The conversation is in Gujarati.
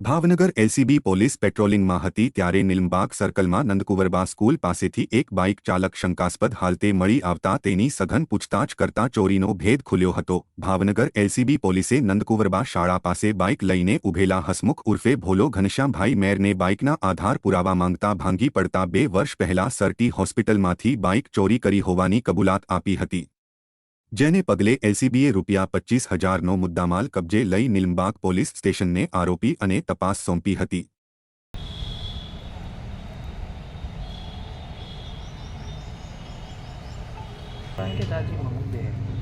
ભાવનગર એલસીબી પોલીસ પેટ્રોલિંગમાં હતી ત્યારે નિલમબાગ સર્કલમાં નંદકુવરબા સ્કૂલ પાસેથી એક બાઇક ચાલક શંકાસ્પદ હાલતે મળી આવતા તેની સઘન પૂછતાછ કરતા ચોરીનો ભેદ ખુલ્યો હતો. ભાવનગર એલસીબી પોલીસે નંદકુવરબા શાળા પાસે બાઇક લઈને ઉભેલા હસમુખ ઉર્ફે ભોલો ઘનશ્યામભાઈ મેરને બાઇકના આધાર પુરાવા માંગતા ભાંગી પડતા બે વર્ષ પહેલા સરટી હોસ્પિટલમાંથી બાઇક ચોરી કરી હોવાની કબૂલાત આપી હતી. જેને પગલે એલસીબીએ રૂપિયા પચીસ હજારનો મુદ્દામાલ કબજે લઈ નિલમબાગ પોલીસ સ્ટેશનને આરોપી અને તપાસ સોંપી હતી કારણ કે તાજી મમ્મી